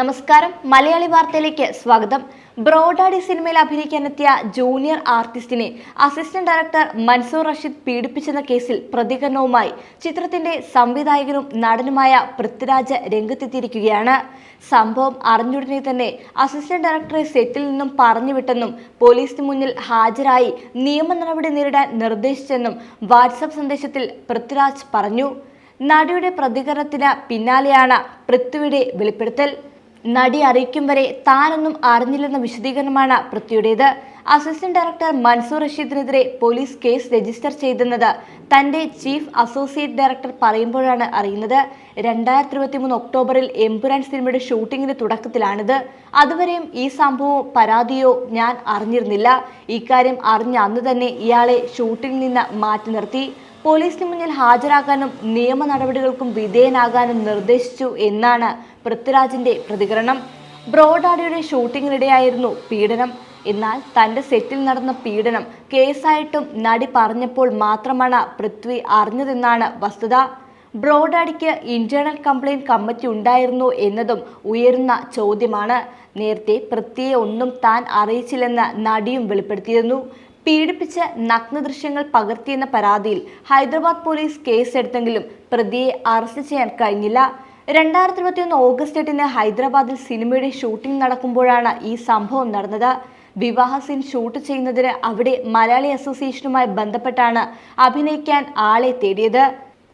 നമസ്കാരം. മലയാളി വാർത്തയിലേക്ക് സ്വാഗതം. ബ്രോഡാഡി സിനിമയിൽ അഭിനയിക്കാനെത്തിയ ജൂനിയർ ആർട്ടിസ്റ്റിനെ അസിസ്റ്റന്റ് ഡയറക്ടർ മൻസൂർ റഷീദ് പീഡിപ്പിച്ചെന്ന കേസിൽ പ്രതികരണവുമായി ചിത്രത്തിന്റെ സംവിധായകനും നടനുമായ പൃഥ്വിരാജ് രംഗത്തെത്തിയിരിക്കുകയാണ്. സംഭവം അറിഞ്ഞുടനെ തന്നെ അസിസ്റ്റന്റ് ഡയറക്ടറെ സെറ്റിൽ നിന്നും പറഞ്ഞുവിട്ടെന്നും പോലീസിന് മുന്നിൽ ഹാജരായി നിയമ നടപടി നേരിടാൻ നിർദ്ദേശിച്ചെന്നും വാട്സപ്പ് സന്ദേശത്തിൽ പൃഥ്വിരാജ് പറഞ്ഞു. നടിയുടെ പ്രതികരണത്തിന് പിന്നാലെയാണ് പൃഥ്വിയുടെ വെളിപ്പെടുത്തൽ. നടി അറിയിക്കും വരെ താനൊന്നും അറിഞ്ഞില്ലെന്ന വിശദീകരണമാണ് പൃഥ്വിയുടേത്. അസിസ്റ്റന്റ് ഡയറക്ടർ മൻസൂർ റഷീദിനെതിരെ പോലീസ് കേസ് രജിസ്റ്റർ ചെയ്തെന്നത് തന്റെ ചീഫ് അസോസിയേറ്റ് ഡയറക്ടർ പറയുമ്പോഴാണ് അറിയുന്നത്. രണ്ടായിരത്തി ഇരുപത്തി മൂന്ന് ഒക്ടോബറിൽ എംപുരാൻ സിനിമയുടെ ഷൂട്ടിംഗിന്റെ തുടക്കത്തിലാണിത്. അതുവരെയും ഈ സംഭവം പരാതിയോ ഞാൻ അറിഞ്ഞിരുന്നില്ല. ഇക്കാര്യം അറിഞ്ഞ അന്ന് തന്നെ ഇയാളെ ഷൂട്ടിൽ നിന്ന് മാറ്റി നിർത്തി. പോലീസിന് മുന്നിൽ ഹാജരാകാനും നിയമ നടപടികൾക്കും വിധേയനാകാനും നിർദ്ദേശിച്ചു എന്നാണ് പൃഥ്വിരാജിന്റെ പ്രതികരണം. ബ്രോഡാഡിയുടെ ഷൂട്ടിങ്ങിനിടെയായിരുന്നു പീഡനം. എന്നാൽ തന്റെ സെറ്റിൽ നടന്ന പീഡനം കേസായിട്ടും നടി പറഞ്ഞപ്പോൾ മാത്രമാണ് പൃഥ്വി അറിഞ്ഞതെന്നാണ് വസ്തുത. ബ്രോഡാഡിക്ക് ഇന്റേണൽ കംപ്ലയിന്റ് കമ്മിറ്റി ഉണ്ടായിരുന്നു എന്നതും ഉയരുന്ന ചോദ്യമാണ്. നേരത്തെ പൃഥ്വിയെ ഒന്നും താൻ അറിയിച്ചില്ലെന്ന് നടിയും വെളിപ്പെടുത്തിയിരുന്നു. പീഡിപ്പിച്ച് നഗ്ന ദൃശ്യങ്ങൾ പകർത്തിയെന്ന പരാതിയിൽ ഹൈദരാബാദ് പോലീസ് കേസെടുത്തെങ്കിലും പ്രതിയെ അറസ്റ്റ് ചെയ്യാൻ കഴിഞ്ഞില്ല. രണ്ടായിരത്തി ഇരുപത്തിയൊന്ന് ഓഗസ്റ്റ് എട്ടിന് ഹൈദരാബാദിൽ സിനിമയുടെ ഷൂട്ടിംഗ് നടക്കുമ്പോഴാണ് ഈ സംഭവം നടന്നത്. വിവാഹ സീൻ ഷൂട്ട് ചെയ്യുന്നതിന് അവിടെ മലയാളി അസോസിയേഷനുമായി ബന്ധപ്പെട്ടാണ് അഭിനയിക്കാൻ ആളെ തേടിയത്.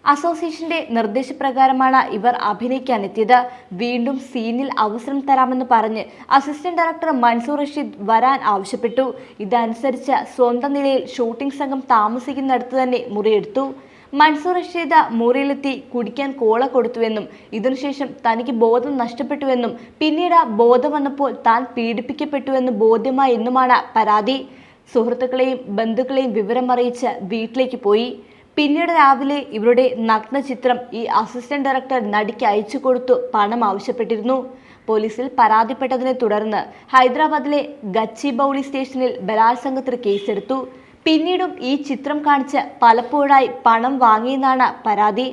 അസോസിയേഷന്റെ നിർദ്ദേശപ്രകാരമാണ് ഇവർ അഭിനയിക്കാൻ എത്തിയത് വീണ്ടും സീനിൽ അവസരം തരാമെന്ന് പറഞ്ഞ് അസിസ്റ്റന്റ് ഡയറക്ടർ മൻസൂർ റഷീദ് വരാൻ ആവശ്യപ്പെട്ടു. ഇതനുസരിച്ച് സ്വന്തം നിലയിൽ ഷൂട്ടിംഗ് സംഘം താമസിക്കുന്നിടത്ത് തന്നെ മുറിയെടുത്തു. മൻസൂർ റഷീദ് മുറിയിലെത്തി കുടിക്കാൻ കോള കൊടുത്തുവെന്നും ഇതിനുശേഷം തനിക്ക് ബോധം നഷ്ടപ്പെട്ടുവെന്നും പിന്നീട് ബോധം വന്നപ്പോൾ താൻ പീഡിപ്പിക്കപ്പെട്ടുവെന്ന് ബോധ്യമായി എന്നുമാണ് പരാതി. സുഹൃത്തുക്കളെയും ബന്ധുക്കളെയും വിവരം അറിയിച്ച് വീട്ടിലേക്ക് പോയി. പിന്നീട് രാവിലെ ഇവരുടെ നഗ്ന ചിത്രം ഈ അസിസ്റ്റന്റ് ഡയറക്ടർ നടിക്ക് അയച്ചു കൊടുത്തു പണം ആവശ്യപ്പെട്ടിരുന്നു. പോലീസിൽ പരാതിപ്പെട്ടതിനെ തുടർന്ന് ഹൈദരാബാദിലെ ഗച്ചിബൌളി സ്റ്റേഷനിൽ ബലാത്സംഗത്തിന് കേസെടുത്തു. പിന്നീടും ഈ ചിത്രം കാണിച്ച് പലപ്പോഴായി പണം വാങ്ങിയെന്നാണ് പരാതി.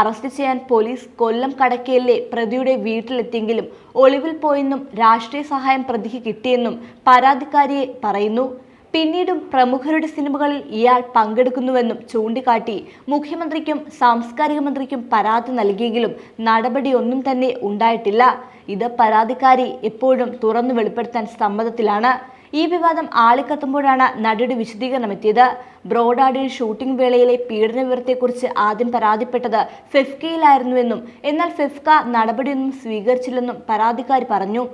അറസ്റ്റ് ചെയ്യാൻ പോലീസ് കൊല്ലം കടക്കയിലെ പ്രതിയുടെ വീട്ടിലെത്തിയെങ്കിലും ഒളിവിൽ പോയെന്നും രാഷ്ട്രീയ സഹായം പ്രതിക്ക് കിട്ടിയെന്നും പരാതിക്കാരിയെ പറയുന്നു. പിന്നീടും പ്രമുഖരുടെ സിനിമകളിൽ ഇയാൾ പങ്കെടുക്കുന്നുവെന്നും ചൂണ്ടിക്കാട്ടി മുഖ്യമന്ത്രിക്കും സാംസ്കാരിക മന്ത്രിക്കും പരാതി നൽകിയെങ്കിലും നടപടിയൊന്നും തന്നെ ഉണ്ടായിട്ടില്ല. ഇത് പരാതിക്കാരി എപ്പോഴും തുറന്നു വെളിപ്പെടുത്താൻ സമ്മതത്തിലാണ്. ഈ വിവാദം ആളിക്കത്തുമ്പോഴാണ് നടിയുടെ വിശദീകരണം എത്തിയത്. ബ്രോഡാഡിൽ ഷൂട്ടിംഗ് വേളയിലെ പീഡന വിവരത്തെക്കുറിച്ച് ആദ്യം പരാതിപ്പെട്ടത് ഫെഫ്കയിലായിരുന്നുവെന്നും എന്നാൽ ഫെഫ്ക നടപടിയൊന്നും സ്വീകരിച്ചില്ലെന്നും പരാതിക്കാരി പറഞ്ഞു.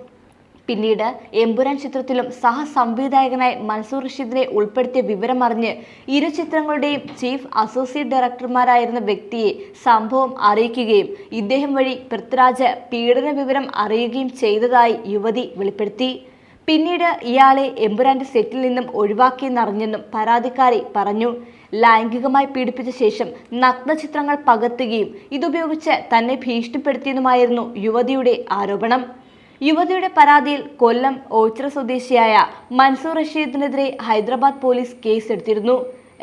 പിന്നീട് എമ്പുരാൻ ചിത്രത്തിലും സഹസംവിധായകനായി മൻസൂർ റഷീദിനെ ഉൾപ്പെടുത്തിയ വിവരമറിഞ്ഞ് ഇരു ചിത്രങ്ങളുടെയും ചീഫ് അസോസിയേറ്റ് ഡയറക്ടർമാരായിരുന്ന വ്യക്തിയെ സംഭവം അറിയിക്കുകയും ഇദ്ദേഹം വഴി പൃഥ്വിരാജ് പീഡന വിവരം അറിയുകയും ചെയ്തതായി യുവതി വെളിപ്പെടുത്തി. പിന്നീട് ഇയാളെ എമ്പുരാന്റെ സെറ്റിൽ നിന്നും ഒഴിവാക്കിയെന്നറിഞ്ഞെന്നും പരാതിക്കാരി പറഞ്ഞു. ലൈംഗികമായി പീഡിപ്പിച്ച ശേഷം നഗ്നചിത്രങ്ങൾ പകർത്തുകയും ഇതുപയോഗിച്ച് തന്നെ ഭീഷണിപ്പെടുത്തിയെന്നുമായിരുന്നു യുവതിയുടെ ആരോപണം. യുവതിയുടെ പരാതിയിൽ കൊല്ലം ഓച്ചിറ സ്വദേശിയായ മൻസൂർ റഷീദിനെതിരെ ഹൈദരാബാദ് പോലീസ് കേസെടുത്തിരുന്നു.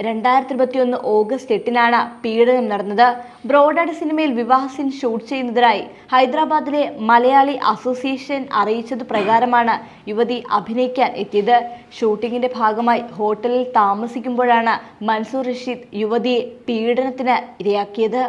രണ്ടായിരത്തി ഇരുപത്തിയൊന്ന് ഓഗസ്റ്റ് എട്ടിനാണ് പീഡനം നടന്നത്. ബ്രോഡാഡ് സിനിമയിൽ വിവാഹ സീൻ ഷൂട്ട് ചെയ്യുന്നതിനായി ഹൈദരാബാദിലെ മലയാളി അസോസിയേഷൻ അറിയിച്ചത് പ്രകാരമാണ് യുവതി അഭിനയിക്കാൻ എത്തിയത്. ഷൂട്ടിങ്ങിന്റെ ഭാഗമായി ഹോട്ടലിൽ താമസിക്കുമ്പോഴാണ് മൻസൂർ റഷീദ് യുവതിയെ പീഡനത്തിന് ഇരയാക്കിയത്.